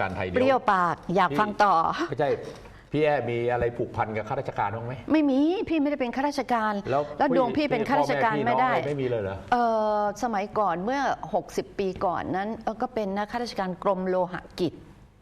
การไทยเปรี้ยวปากอยากฟังต่อ ไม่ใช่พี่แอมีอะไรผูกพันกับข้าราชการบ้างไหม ไม่มีพี่ไม่ได้เป็นข้าราชการแล้วดวงพี่เป็นข้าราชการไม่ได้พ่อแพี่น้องอะไม่มีเลยเหรอเออสมัยก่อนเมื่อ 60 ปีก่อนนั้นเออก็เป็นนะข้าราชการกรมโลหะกิจ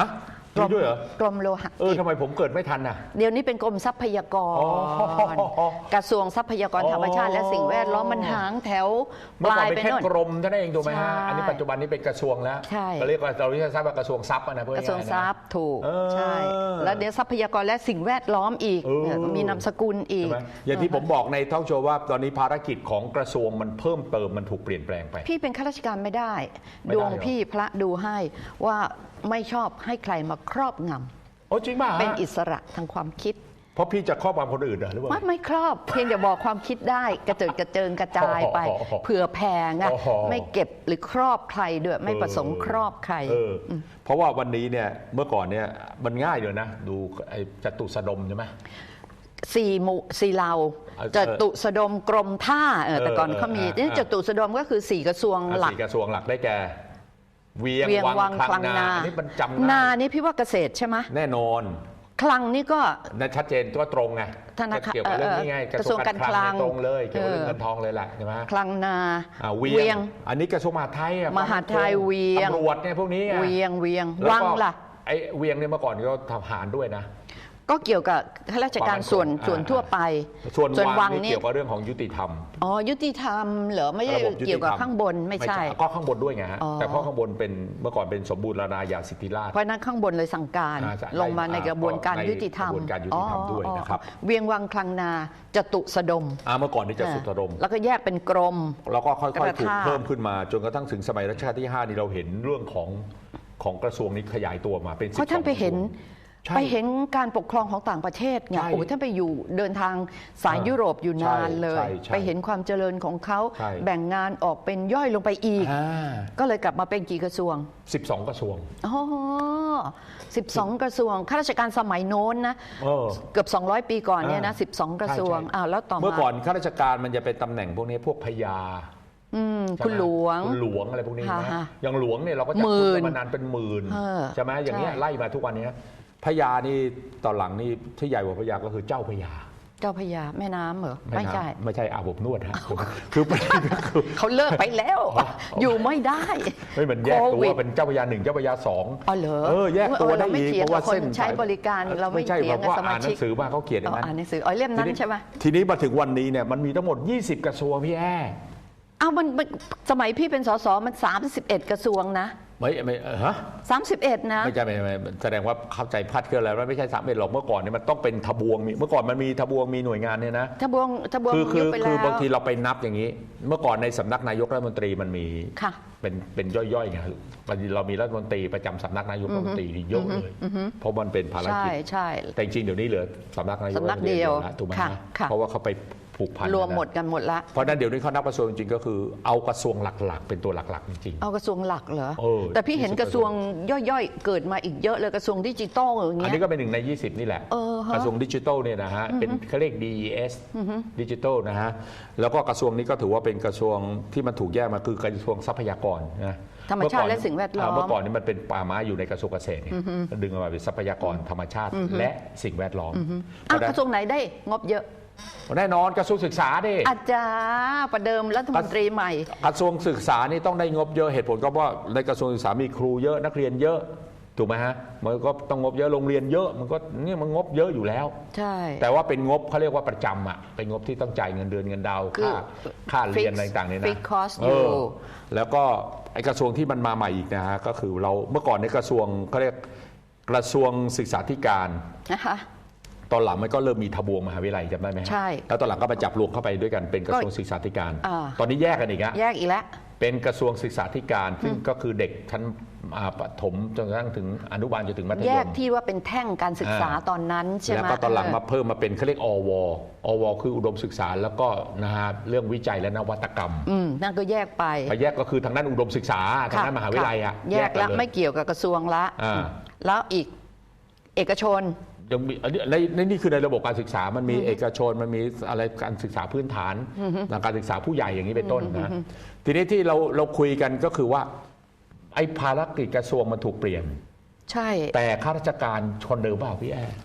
ฮะ มีด้วยเหรอ กรมโลหะเออกิจทำไมผมเกิดไม่ทันน่ะ เดี๋ยวนี้เป็นกรมทรัพยากร อ๋อ กระทรวงทรัพยากรธรรมชาติและสิ่งแวดล้อมมันหางแถวปเมื่อลาก่อนยเป็นไปแค่โน่น กรมเท่านั้นเองถูกไหมฮะ ใช่อันนี้ปัจจุบันนี้เป็นกระทรวงแล้วใช่ก็เรียกว่าเราเรียกทรัพย์ว่ากระทรวงทรัพย์อะนะเพื่อกระทรวงทรัพย์ถูกเออใช่ แล้วเดี๋ยวทรัพยากรและสิ่งแวดล้อมอีกเออ เนี่ยมีนามสกุลอีก ใช่ไหมอย่างที่ผมบอกในทอล์กโชว์ว่าตอนนี้ภารกิจของกระทรวงมันเพิ่มเติมมันถูกเปลี่ยนแปลงไป พี่เป็นข้าราชการไม่ได้ ไม่ได้ดวงเหรอพี่พระดูให้ว่า ไม่ชอบให้ใครมาครอบงโอ้จริงป่ะำเป็นอิสระทางความคิดเพราะพี่จะครอบงำคนอื่นเหรอหรือเปล่า ไม่ไม่ครอบ เพียงแต่บอกความคิดได้ กระเจิดกระเจิงกระจายไป อ๋อเผื่อแผ่ไงอ๋อ ไม่เก็บหรือครอบใครด้วยไม่ประสงค์ครอบใคร เอออเพราะว่าวันนี้เนี่ยเมื่อก่อนเนี่ยมันง่ายเลยนะ ดูไอ้จตุสดมใช่ไหม สี่หมู่สี่เหล่าเออจตุสดมกรมท่าเออแต่ก่อนเออเขามีเออนี่จตุสดมก็คือสี่กระทรวงอะหลัก สี่กระทรวงหลักได้แก่ เวียงเวียงวัวังงคคลัลังงนานาอันนี่มันจำนาง่ายนี่พี่ว่าเกษตรใช่ไหมแน่นอนคลังนี่ก็นั่นชัดเจนก็ตรงไงธนาคารเกี่ยวกับเรื่องนี้ไงเอ่อกระทรวงการคลังเนี่ยตรงเลยเกี่ยวกับเรื่องเออ เงินทองเลยแหละใช่ไหมคลังนา อ่าเวียง อันนี้กระทรวงมหาดไทยอะมหาดไทยเวียง ตำรวจเนี่ยพวกนี้อะเวียงเวียงแก็วังล่ะ ไอ้เวียงเนี่ยเมื่อก่อนก็ทหารด้วยนะ ก็เกี่ยวกับข้าราชการส่วนความมั่นคงส่วนทั่วไป ส่วนวังวังนี่นี่เกี่ยวกับเรื่องของยุติธรรมอ๋อยุติธรรมเหรอไม่ใช่ระบบยุติธรรมเกี่ยวกับข้างบนไม่ใช่ ก็ข้างบนด้วยไงฮะอ๋อแต่เพราะข้างบนเป็นเมื่อก่อนเป็นสมบูรณาญาสิทธิราชเพราะฉะนั้นข้างบนเลยสั่งการอ่าใช่ลงมาในกระบวนการในยุติธรรมกระบวนการยุติธรรมด้วยนะครับอ๋อเวียงวังคลังนาจตุสดมอ่าเมื่อก่อนนี่จะสุดรมแล้วก็แยกเป็นกรม แล้วก็ค่อยกระๆถูกทาเพิ่มขึ้นมา จนกระทั่งถึงสมัยรัชกาลที่ 5 นี่เราเห็นเรื่องของของกระทรวงนี้ขยายตัวมาเป็นเพราะท่านไปเห็น ใช่ไปเห็นการปกครองของต่างประเทศไงใช่โอ้ท่านไปอยู่เดินทางสายอ่ายุโรปอยู่นานเลย ใช่ใช่ไปเห็นความเจริญของเขาใช่ แบ่งงานออกเป็นย่อยลงไปอีก อ่าก็เลยกลับมาเป็นกี่กระทรวง 12 กระทรวง อ๋อ12 กระทรวง ข้าราชการสมัยโน้นนะ เออ เกือบ 200 ปีก่อนเนี่ยนะ อ่า12 กระทรวง ใช่ใช่อ้าวแล้วต่อมาเมื่อก่อนข้าราชการมันจะเป็นตำแหน่งพวกนี้พวกพญาอืมใช่ไมคุณหลวง คุณหลวงอะไรพวกนี้ค่ะนะค่ะอย่างหลวงเนี่ยเราก็จะหมื่นคุ้นกันมานานเป็นหมื่นเออใช่ไหมอย่างเงี้ยใช่ ไล่มาทุกวันเนี้ย พญานี่ตอนหลังนี่ที่ใหญ่กว่าพญาก็คือเจ้าพญาเจ้าพระยาแม่น้ำเหรอไม่น้ำใช่ ไม่ใช่อาบอบนวดฮะคือประเด็นก็คือ เขาเลิกไปแล้ว อ๋ออยู่ไม่ได้ ไม่เหมือนแยกตัวโควิด เป็นเจ้าพญาหนึ่งเจ้าพญาสอง อ๋อเหรอเออแยกตัวเออได้เราไม่อีกเถียงเพราะว่ากับคนเส้นใช้สายบริการเราไม่ใช่เถียงเพราะว่ากับสมาอ่านหชินักงสือมาเขาเขียนอย่างอ๋อนั้น อ่านหนังสืออ๋อเล่มนั้นใช่ไหม ทีนี้มาถึงวันนี้เนี่ยมันมีทั้งหมด 20 กระทรวงพี่แอ้ อ้าวมันมันสมัยพี่เป็นสสมัน 31 กระทรวงนะ ไม่ไม่เออฮะ 31 นะ ไม่ใช่ไม่ไม่ไม่แสดงว่าเข้าใจพลาดเคลื่อนแล้วไม่ใช่สามเอ็ดหรอกเมื่อก่อนเนี่ยมันต้องเป็นทบวงมีเมื่อก่อนมันมีทบวงมีหน่วยงานเนี่ยนะทบวงทบวงคือคืยุอบไปคืแล้อว บางทีเราไปนับอย่างนี้ เมื่อก่อนในสำนักนายกรัฐมนตรีมันมีค่ะ เป็นเป็นย่อยๆไงบางทีเรามีรัฐมนตรีประจำสำนักนายกรัฐมนตรีนี่เยอะเลยเพราะมันเป็นภารใช่กิจ ใช่ แต่จริงๆเดี๋ยวนี้เหลือสำนักนายกสำนักเดียวรัฐมนตรีแล้ถูกไหมค่ะฮะค่ะเพราะว่าเขาไป ผูกพันรวมกันนะหมดกันหมดละเพราะฉะนั้นเดี๋ยวนี้เขานับกระทรวงจริงๆก็คือเอากระทรวงหลักๆ เป็นตัวหลักๆจริงเอากระทรวงหลักเหรอเออแต่พี่เห็น20กระทรวงย่อยๆ เกิดมาอีกเยอะเลยกระทรวงดิจิตอลอย่างๆอันเงี้นี้ยก็เป็นหนึ่งใน 20 นี่แหละเออฮะกระทรวงดิจิทัลเนี่ยนะฮะเป็นเขาเรียก DES ดิจิทัลนะฮะแล้วก็กระทรวงนี้ก็ถือว่าเป็นกระทรวงที่มันถูกแยกมาคือกระทรวงทรัพยากรนะธรรมชาติและสิ่งแวดล้อมเมื่อก่อนนี่มันเป็นป่าไม้อยู่ในกระทรวงเกษตรเนี่ยก็ดึงออกมาเป็นทรัพยากรธรรมชาติและสิ่งแวดล้อมอ้าวกระทรวงไหนได้งบเยอะ แน่นอนกระทรวงศึกษาดิอาจารย์ประเดิมรัฐมนตรีใหม่ กระทรวงศึกษานี่ต้องได้งบเยอะเหตุผลก็เพราะในกระทรวงศึกษามีครูเยอะนักเรียนเยอะถูกไหมฮะมันก็ต้องงบเยอะโรงเรียนเยอะมันก็เนี่ยมันงบเยอะอยู่แล้ว ใช่ แต่ว่าเป็นงบเขาเรียกว่าประจำอะเป็นงบที่ต้องจ่ายเงินเดือนเงินดาวคือค่าค่าเรียน fix- อะไรต่างๆเนี่ยนะ fix cost เออยู่อแล้วก็ไอกระทรวงที่มันมาใหม่อีกนะฮะก็คือเราเมื่อก่อนในกระทรวงเขาเรียกกระทรวงศึกษาธิการนะคะ ตอนหลังมันก็เริ่มมีทบวงมหาวิทยาลัยจำได้ไหมฮะใช่แล้วตอนหลังก็ไปจับรวมเข้าไปด้วยกันเป็นกระทรวงศึกษาธิการ อ่า ตอนนี้แยกกันอีกอะ แยกอีกแล้ว เป็นกระทรวงศึกษาธิการ ซึ่งก็คือเด็กชั้นอ่าประถมจนกระทั่งถึงอนุบาลจนถึงมัธแยยกมที่ว่าเป็นแท่งการศึกษาอ่า ตอนนั้นใช่ไหม แล้วก็ตอนหลังมาเเพิ่มมาเป็นเขาเรียกอวอวคืออุดมศึกษาแล้วก็นะฮะเรื่องวิจัยและนวัตกรรมอืมนั่นก็แยกไปพอแยกก็คือทางด้านอุดมศึกษาทางด้านมหาวิทยาลัยอะแยกนแล้วเยไม่เกี่ยวกับกระทรวงละ อ่า แล้วอีกเอกชน ยังมีอันนี้ในในนี่คือในระบบการศึกษามันมีเอกชนมันมีอะไรการศึกษาพื้นฐานการศึกษาผู้ใหญ่อย่างนี้เป็นต้นนะทีนี้ที่เราเราคุยกันก็คือว่า ไอ้ภารกิจกระทรวงมันถูกเปลี่ยน ใช่ แต่ข้าราชการคนเดิมเปล่าพี่แอร์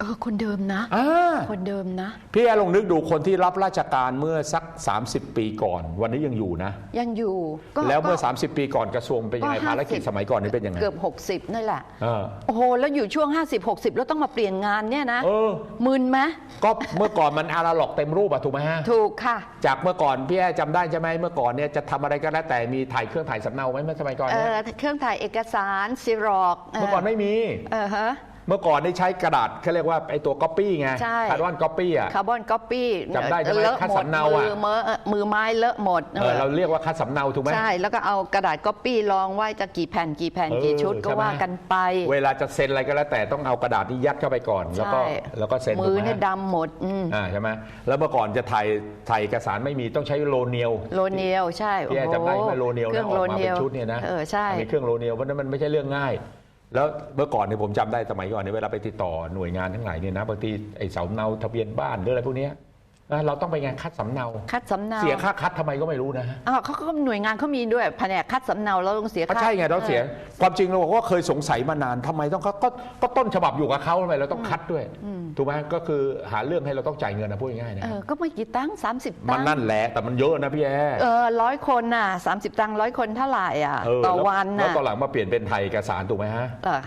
เออคนเดิมนะ อ่า คนเดิมนะ พี่แอร์ลองนึกดูคนที่รับราชการเมื่อสัก 30 ปีก่อน วันนี้ยังอยู่นะ ยังอยู่ก็แล้วเมื่อ ก็30 ปีก่อนกระทรวงเป็นยังไงก็ภารกิจ50สมัยก่อนนี่เป็นยังไง เกือบ 60 นั่นแหละ เออ โอ้โห แล้วอยู่ช่วง 50 60 แล้วต้องมาเปลี่ยนงานเนี่ยนะเออ มึนไหมก็เมื่อก่อนมันอาราล็อกเต็มรูปอะถูกไหมฮะ ถูกค่ะ จากเมื่อก่อนพี่แอร์จำได้ใช่ไหมเมื่อก่อนเนี่ยจะทำอะไรก็แล้วแต่มีถ่ายเครื่องถ่ายสำเนาไหมเมื่อสมัยก่อนเอเนี่ยอเครื่องถ่ายเอกสารซีรอกเมื่อก่อนไม่มี เออฮะ เมื่อก่อนได้ใช้กระดาษเขาเรียกว่าไอ้ตัวก๊อปปี้ไงใช่ คาร์บอนก๊อปปี้อะคาร์บอนก๊อปปี้จำได้ใช่ไหมเลอะคัดหมดสำเนามือะอมือเอ่อมือไม้เลอะหมดเออเราเรียกว่าคัดสำเนาถูกไหม ใช่แล้วก็เอากระดาษก๊อปปี้รองไว้จะกี่แผ่นกี่แผ่นเออกี่ชุดก็ใช่ไหม ว่ากันไปเวลาจะเซ็นอะไรก็แล้วแต่ต้องเอากระดาษนี้ยัดเข้าไปก่อน แล้วก็ใช่แล้วก็เซ็นมือถูกไหเนี่ยดำหมดอืมอ่าใช่ไหมแล้วเมื่อก่อนจะถ่ายถ่ายเอกสารไม่มีต้องใช้โลเนียล โลเนียลใช่พี่แอร์จำได้ไหมโลเนียลเครื่องอโลอกมาเนีเป็ยลนชุดเนี่ยนะเออใช่นนี้เครื่องโลเนียลเพราะฉะนั้นมันไม่ใช่เรื่องง่าย แล้วเมื่อก่อนเนี่ยผมจำได้สมัยก่อนเนี่ยเวลาไปติดต่อหน่วยงานทั้งหลายเนี่ยนะบางทีไอ้สาเนาทะเบียนบ้านหรืออะไรพวกเนี้ย นะเราต้องไปงานคัดสำเนา คัดสำเนาเสียค่าคัดทำไมก็ไม่รู้นะฮะอ้าวเขาก็หน่วยงานเขามีด้วยแผนกคัดสำเนาเราต้องเสียก็ค่า ใช่ไงต้องเสียความจริงเราบอกว่าเคยสงสัยมานานทำไมต้องเขาก็ก็ต้นฉบับอยู่กับเขาทำไมเราต้องคัดด้วยถูกไหมก็คือหาเรื่องให้เราต้องจ่ายเงินนะพูดง่ายๆนะเออก็ไม่กี่ตังค์สามสิบมัตันงค์นั่นแหละแต่มันเยอะนะพี่แอร์ เออร้อยคนน่ะสามสิบตังค์ร้อยคนเท่าไหร่อะเออต่อแล้ววันแล้วน่ะตอนหลังมาเปลี่ยนเป็นไทยเอกสารถูกไหมฮะ เออ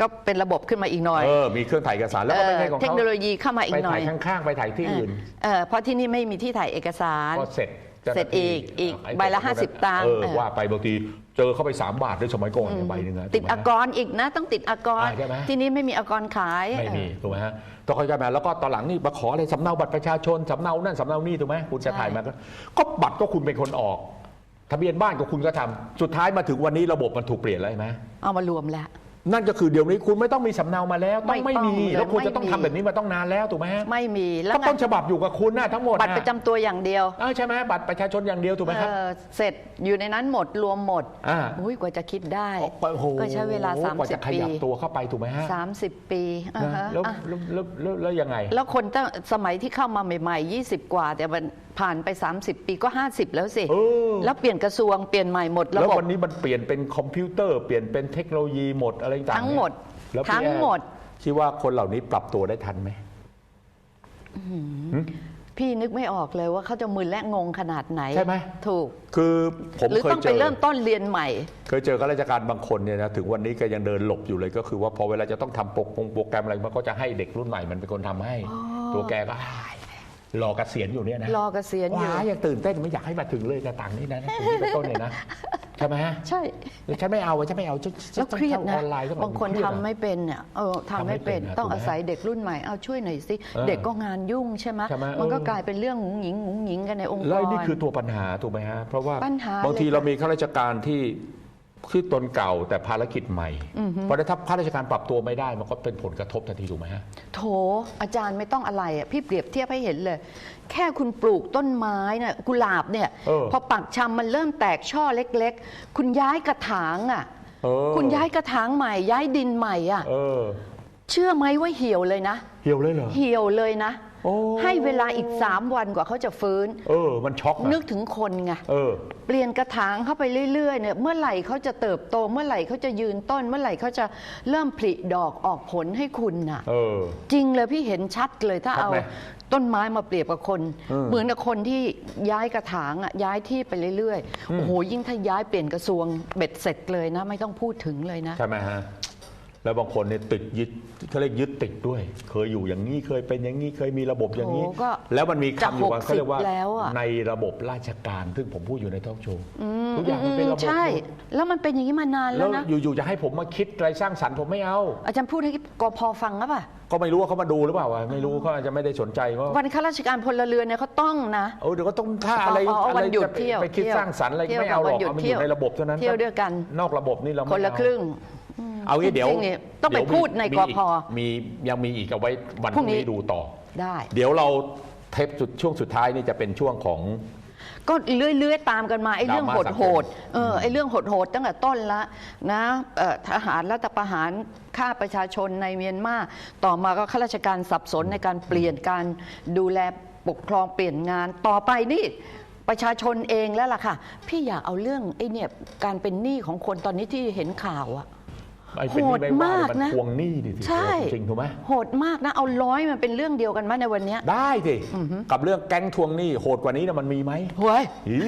ก็เป็นระบบขึ้นมาอีกหน่อย เออ มีเครื่องถ่ายเอกสารแล้วก็ไม่ใช่ของเทคเขาโนโลยีเข้ามาอีไปกหน่อถ่ายยข้าง ๆ ไปถ่ายที่อื่น เออเพราะที่นี่ไม่มีที่ถ่ายเอกสาร ก็เสร็จเสร็จอีกอีกไอ้ใบละพวกนั้น50 ตังค์เออเออว่าไปบางทีเจอเข้าไป 3 บาทด้วยสมัยก่อนเนี่ยใบหนึ่งนะติดถูกไหมอากรอีกนะ ต้องติดอากรอ่าใช่ไหมที่นี่ไม่มีอากรขายไม่มีเออถูกไหมฮะต้องเข้าใจไหมแล้วก็ตอนหลังนี่มาขออะไรสำเนาบัตรประชาชนสำเนานั่นสำเนานี่ถูกไหมคุณจะใช่ถ่ายมาก็ก็บัตรก็คุณเป็นคนออกทะเบียนบ้านก็คุณก็ทำสุดท้ายมาถึงวันนี้ระบบมันถูกเปลี่ยนแล้วใช่ไหมเอามารวมแล้ว นั่นก็คือเดี๋ยวนี้คุณไม่ต้องมีสำเนามาแล้ว ต้องไม่ไม่ต้องมีเลยแล้วคุณจะต้องไม่มี ทำแบบนี้มาต้องนานแล้วถูกไหมฮะไม่มีแล้ก็วไงต้นฉบับอยู่กับคุณนะทั้งหมดบัตรประจำตัวอย่างเดียวเออใช่ไหมบัตรประชาชนอย่างเดียวถูกไหมครับ เออเสร็จอยู่ในนั้นหมดรวมหมดอ่า อุ้ยกว่าจะคิดได้ โอ้โหก็ใช้เวลา กว่าจะข30 ปี ยับตัวเข้าไปถูกไหมฮะ30 ปีอ่านะฮะแล้วอะแล้วแล้วแล้วแล้วยังไง แล้วคนตั้งสมัยที่เข้ามาใหม่ ๆ 20 กว่า แต่มัน ผ่านไป 30 ปีก็ 50 แล้วสิ เออ แล้วเปลี่ยนกระทรวงเปลี่ยนใหม่หมดระแล้วบบ วันนี้มันเปลี่ยนเป็นคอมพิวเตอร์เปลี่ยนเป็นเทคโนโลยีหมดอะไรต่างๆทั้งหมดแล้วพี่ทั้งแอร์หมด คิดว่าคนเหล่านี้ปรับตัวได้ทันไหม พี่นึกไม่ออกเลยว่าเขาจะมึนและงงขนาดไหนใช่ไหม ถูก คือผมหรือเคยต้องเจไปอ เริ่มต้นเรียนใหม่ เคยเจอข้าราชการบางคนเนี่ยนะถึงวันนี้ก็ยังเดินหลบอยู่เลยก็คือว่าพอเวลาจะต้องทำโปรโปรแกรมอะไรมันก็จะให้เด็กรุ่นใหม่มันเป็นคนทำให้ ตัวแกก็อ้าย รอเกษียณอยู่เนี่ยนะรอเกษียณอยู่ว้ายังตื่นเต้นไม่อยากให้มาถึงเลยกระตังนี่นะตรงนี้เป็นต้นเนี่ยนะใช่ไหมฮะใช่แล้วฉันไม่เอาฉันไม่เอาฉันฉัแล้วเครียดฉันะเข้าออนไลน์ก็บางคนเรียดทำอะไม่เป็นเนี่ยเออทำไม่เป็นทำไม่เป็นนะต้องถูกไหมอาศัยเด็กรุ่นใหม่เอาช่วยหน่อยสิเออเด็กก็งานยุ่งใช่ไหมใช่ไหมมันก็เออกลายเป็นเรื่องหงุงหงิงหงุงหงิงกันในองค์กร แล้วนี่คือตัวปัญหาถูกไหมฮะเพราะว่าปัญหาบางทีเลยค่ะ เรามีข้าราชการที่ คือตนเก่าแต่ภารกิจใหม่ เพราะฉะนั้นถ้าข้าราชการปรับตัวไม่ได้ มันก็เป็นผลกระทบทันทีถูกไหมฮะ โถอาจารย์ไม่ต้องอะไรอะพี่เปรียบเทียบให้เห็นเลย แค่คุณปลูกต้นไม้เนี่ยกุหลาบเนี่ย เออ พอปักชำมันเริ่มแตกช่อเล็ก ๆ คุณย้ายกระถางอะ เออคุณย้ายกระถางใหม่ ย้ายดินใหม่อะ เออเชื่อไหมว่าเหี่ยวเลยนะ เหี่ยวเลยเหรอ เหี่ยวเลยนะ โอ้ ให้เวลาอีก 3 วันกว่าเขาจะฟื้น เออ มันช็อกอะนึกถึงคนไง เออ เปลี่ยนกระถางเข้าไปเรื่อยๆเนี่ยเมื่อไหร่เขาจะเติบโต เมื่อไหร่เขาจะยืนต้น เมื่อไหร่เขาจะเริ่มผลิดอกออกผลให้คุณน่ะ เออ จริงเลยพี่เห็นชัดเลยถ้าชัดเอาไหมต้นไม้มาเปรียบกับคน เออเหมือนกับคนที่ย้ายกระถางอะย้ายที่ไปเรื่อยๆโอ้โหยิ่งถ้าย้ายเปลี่ยนกระทรวงเบ็ดเสร็จเลยนะ ไม่ต้องพูดถึงเลยนะ ใช่ไหมฮะ แล้วบางคนเนี่ยติดยึดเขาเรียกยึดติดด้วย เคยอยู่อย่างนี้เคยเป็นอย่างนี้เคยมีระบบอย่างนี้ โอ้ก็แล้วมันมีคำอยู่ว่าจะเขาเรียกว่า60แล้วอะ ในระบบราชการซึ่งผมพูดอยู่ในทอล์กโชว์ทุกอย่างมันเป็นระบบใช่ หมด แล้วมันเป็นอย่างนี้มานานแล้แล้ววนะ อยู่ๆจะให้ผมมาคิดอะไรสร้างสรรค์ผมไม่เอา อาจารย์พูดให้กพฟังหรือเปล่าก็ไม่รู้ว่าเขามาดูหรือเปล่าวะไม่รู้เขาอาจจะไม่ได้สนใจว่าวันข้าราชการพลเรือนเนี่ยเขาต้องนะ เออเดี๋ยวก็ต้องถ้าอะไรเอาเอาอะไรวันหยุดจะไปเที่ยวไปคิดเที่ยวสร้างสรรค์อะไรเที่ยวไม่เอาหรอกกับวันหยุดเอามันอเที่ยวยู่ในระบบเท่านั้นเที่ยวด้วยกัน นอกระบบนี่เราไม่คนละเอาครึ่ง เอางี้เดี๋ยวจริงๆเนี่ยต้องไปเยวมีพูดในมีกอีพมียังมีอีกเอาไว้วันพพรุ่รุ่งงนี้ นี้ดูต่อ ได้ เดี๋ยวเราเทปสุดช่วงสุดท้ายนี่จะเป็นช่วงของ ก็เรื่อยๆตามกันมาไอ้เรื่องดราโหม่าดสังโหคมดเออไอ้เรื่องโหดโหดตั้งแต่ต้นละนะเอ่อทหารรัฐประหารฆ่าประชาชนในเมียนมาต่อมาก็ข้าราชการสับสนในการเปลี่ยนการดูแลปกครองเปลี่ยนงานต่อไปนี่ประชาชนเองแล้วล่ะค่ะ พี่อยากเอาเรื่องไอ้เนี่ยการเป็นหนี้ของคนตอนนี้ที่เห็นข่าวอะ ไอ้เป็นหโหนี้ดไม่ว่ามากมันนะทวงหนี้ดิสิใช่ จริงๆถูกไหมโหดมากนะ เอาร้อยมันเป็นเรื่องเดียวกันไหมในวันเนี้ยได้สิกับเรื่องแก๊งทวงหนี้โหดกว่านี้นะมันมีไหมเฮ้ย อี